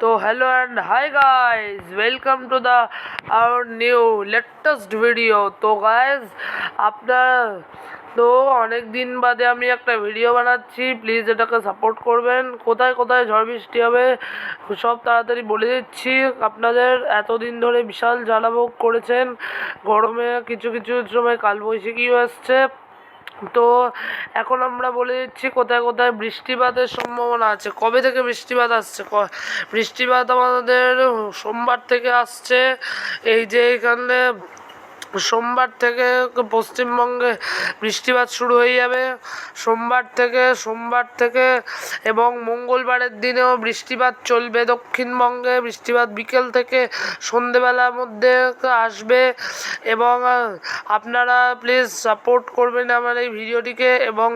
তো hello and hi guys welcome to the our new latest video তো guys আপনার তো অনেক দিন বাদে আমি একটা ভিডিও বানাচ্ছি প্লিজ এটাকে সাপোর্ট করবেন। কোথায় কোথায় ঝড় বৃষ্টি হবে, সব তাড়াতাড়ি বলে দিচ্ছি। আপনাদের এতদিন ধরে বিশাল জ্বালাভোগ করেছেন, গরমে কিছু কিছু সময় কালবৈশাখীও এসছে তো এখন আমরা বলে দিচ্ছি কোথায় কোথায় বৃষ্টিপাতের সম্ভাবনা আছে। কবে থেকে বৃষ্টিপাত আসছে? বৃষ্টিপাত আমাদের সোমবার থেকে আসছে। এই যে এখানে সোমবার থেকে পশ্চিমবঙ্গে বৃষ্টিপাত শুরু হয়ে যাবে। সোমবার থেকে সোমবার থেকে এবং মঙ্গলবারের দিনেও বৃষ্টিপাত চলবে দক্ষিণবঙ্গে। বৃষ্টিপাত বিকেল থেকে সন্ধেবেলার মধ্যে আসবে এবং আপনারা প্লিজ সাপোর্ট করবেন আমার এই ভিডিওটিকে এবং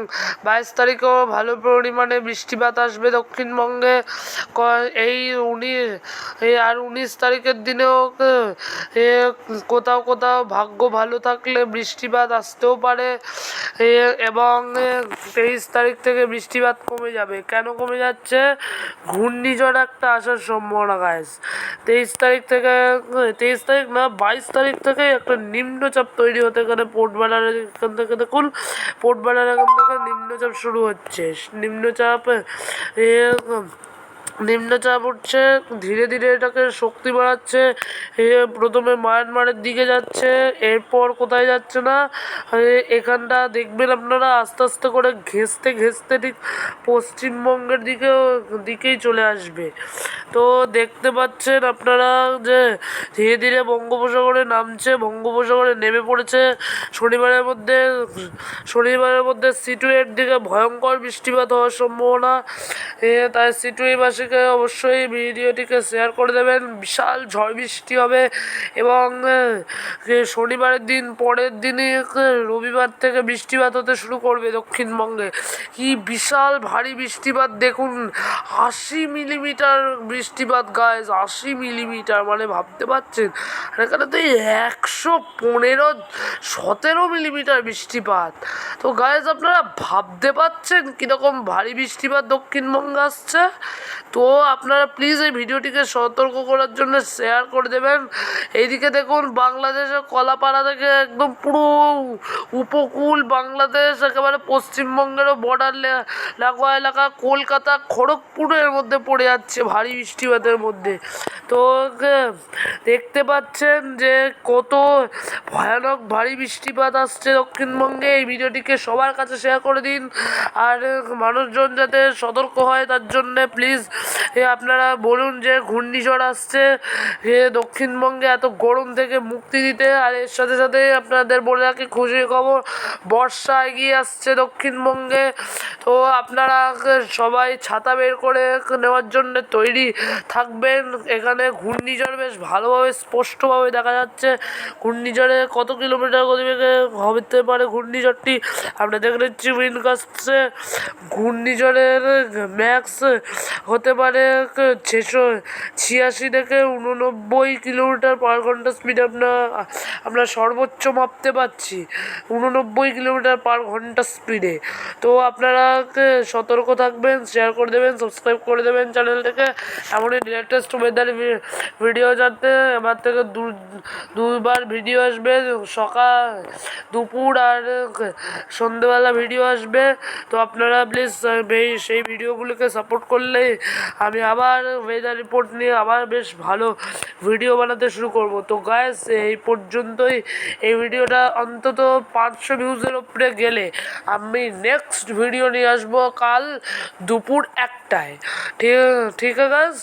বাইশ তারিখেও ভালো পরিমাণে বৃষ্টিপাত আসবে দক্ষিণবঙ্গে। এই উনিশ আর উনিশ তারিখের দিনেও কোথাও কোথাও ভালো থাকলে বৃষ্টিপাত আসতেও পারে এবং তেইশ তারিখ থেকে বৃষ্টিপাত কমে যাবে। কেন কমে যাচ্ছে? ঘূর্ণিঝড় একটা আসার সম্ভাবনা গাইস তেইশ তারিখ থেকে, তেইশ তারিখ না, বাইশ তারিখ থেকে একটা নিম্নচাপ তৈরি হতে এখানে পোর্ট বেলার এখান থেকে দেখুন, পোর্ট ব্যানার এখান থেকে নিম্নচাপ শুরু হচ্ছে। নিম্নচাপ নিম্নচাপ উঠছে, ধীরে ধীরে এটাকে শক্তি বাড়াচ্ছে প্রথমে মায়ানমারের দিকে যাচ্ছে, এরপর কোথায় যাচ্ছে না? এখানটা দেখবেন আপনারা আস্তে আস্তে করে ঘেঁচতে ঘেঁচতে ঠিক পশ্চিমবঙ্গের দিকেও, দিকেই চলে আসবে। তো দেখতে পাচ্ছেন আপনারা যে ধীরে ধীরে বঙ্গোপসাগরে নামছে, বঙ্গোপসাগরে নেমে পড়েছে। শনিবারের মধ্যে শনিবারের মধ্যে সিটুয়ের দিকে ভয়ঙ্কর বৃষ্টিপাত হওয়ার সম্ভাবনা। তাই সিটুইবাসীকে অবশ্যই ভিডিওটিকে শেয়ার করে দেবেন। বিশাল ঝড় বৃষ্টি হবে এবং শনিবারের দিন পরের দিনই রবিবার থেকে বৃষ্টিপাত হতে শুরু করবে দক্ষিণবঙ্গে। কি বিশাল ভারী বৃষ্টিপাত, দেখুন, আশি মিলিমিটার বৃষ্টিপাত গায়েস আশি মিলিমিটার মানে ভাবতে পারছেন? এখানে তো একশো পনেরো, সতেরো মিলিমিটার বৃষ্টিপাত। তো গায়েস আপনারা ভাবতে পারছেন কীরকম ভারী বৃষ্টিপাত দক্ষিণবঙ্গে আসছে? তো আপনারা প্লিজ এই ভিডিওটিকে সতর্ক করার জন্য শেয়ার করে দেবেন। এইদিকে দেখুন, বাংলাদেশের কলাপাড়া থেকে একদম পুরো উপকূল বাংলাদেশ, একেবারে পশ্চিমবঙ্গেরও বর্ডার লাগোয়া এলাকা, কলকাতা, খড়গপুরের মধ্যে পড়ে যাচ্ছে ভারী বৃষ্টিপাতের মধ্যে। তো, দেখতে পাচ্ছেন যে কত ভয়ানক ভারী বৃষ্টিপাত আসছে দক্ষিণবঙ্গে। এই ভিডিওটিকে সবার কাছে শেয়ার করে দিন। আর মানুষজন যাতে সতর্ক হয় তার জন্যে প্লিজ আপনারা বলুন যে ঘূর্ণিঝড় আসছে, এ, দক্ষিণবঙ্গে এত গরম থেকে মুক্তি দিতে, আর এর সাথে সাথে আপনাদের বলে রাখি, খুশির খবর, বর্ষা এগিয়ে আসছে দক্ষিণবঙ্গে। তো আপনারা সবাই ছাতা বের করে নেওয়ার জন্য তৈরি থাকবেন। এখানে ঘূর্ণিঝড় বেশ ভালোভাবে, স্পষ্টভাবে দেখা যাচ্ছে। ঘূর্ণিঝড়ে কত কিলোমিটার গতিবেগে হতে পারে ঘূর্ণিঝড়টি? আমরা দেখে নিচ্ছি উইনকাস্টে ঘূর্ণিঝড়ের ম্যাক্স হতে পারে ছেশো ছিয়াশি থেকে উননব্বই কিলোমিটার পার ঘণ্টা স্পিডে আপনার। আমরা সর্বোচ্চ মাপতে পারছি। উননব্বই কিলোমিটার পার ঘণ্টা স্পিডে তো আপনারা সতর্ক থাকবেন শেয়ার করে দেবেন সাবস্ক্রাইব করে দেবেন চ্যানেলটাকে এমনই লেটেস্ট ওয়েদার ভিডিও জানতে এবার থেকে দু দুবার ভিডিও আসবে। সকাল, দুপুর আর সন্ধেবেলা ভিডিও আসবে। তো আপনারা প্লিজ সেই ভিডিওগুলোকে সাপোর্ট করলে আমি আবার ওয়েদার রিপোর্ট নিয়ে আবার বেশ ভালো ভিডিও বানাতে শুরু করব। তো গায়েস এই পর্যন্তই এই ভিডিওটা অন্তত পাঁচশো ভিউজের উপরে গেলে আমি নেক্সট ভিডিও নিয়ে আসবো কাল দুপুর একটায় ठीक ठीक है गाइस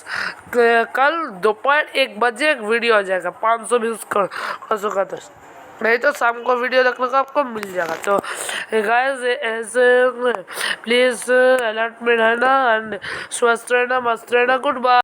कल दोपहर एक बजे एक वीडियो आ जाएगा पाँच सौ व्यूज़ कर कर सका था नहीं तो शाम को वीडियो देखने को आपको मिल जाएगा तो गाइस ऐसे प्लीज़ अलर्ट में रहना एंड स्वस्थ रहना मस्त रहना गुड बाय